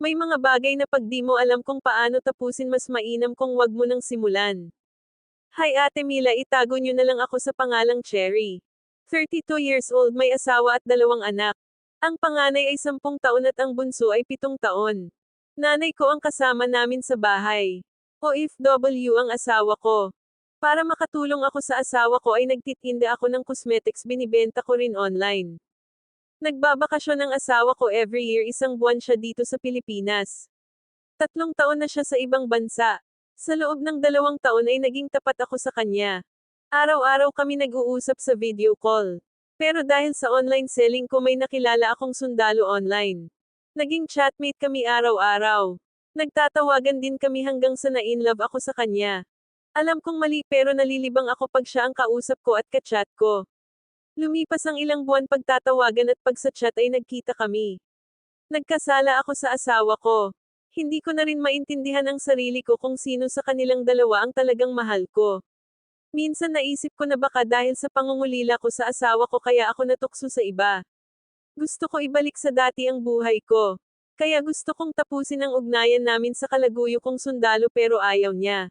May mga bagay na pag di mo alam kung paano tapusin mas mainam kung wag mo nang simulan. Hi Ate Mila itago nyo na lang ako sa pangalang Cherry. 32 years old may asawa at dalawang anak. Ang panganay ay 10 taon at ang bunso ay 7 taon. Nanay ko ang kasama namin sa bahay. OFW ang asawa ko. Para makatulong ako sa asawa ko ay nagtitinda ako ng cosmetics binibenta ko rin online. Nagbabakasyon ang asawa ko every year isang buwan siya dito sa Pilipinas. Tatlong taon na siya sa ibang bansa. Sa loob ng dalawang taon ay naging tapat ako sa kanya. Araw-araw kami nag-uusap sa video call. Pero dahil sa online selling ko may nakilala akong sundalo online. Naging chatmate kami araw-araw. Nagtatawagan din kami hanggang sa na-inlove ako sa kanya. Alam kong mali pero nalilibang ako pag siya ang kausap ko at kachat ko. Lumipas ang ilang buwan pagtatawagan at pag sa chat ay nagkita kami. Nagkasala ako sa asawa ko. Hindi ko na rin maintindihan ang sarili ko kung sino sa kanilang dalawa ang talagang mahal ko. Minsan naisip ko na baka dahil sa pangungulila ko sa asawa ko kaya ako natukso sa iba. Gusto ko ibalik sa dati ang buhay ko. Kaya gusto kong tapusin ang ugnayan namin sa kalaguyo kong sundalo pero ayaw niya.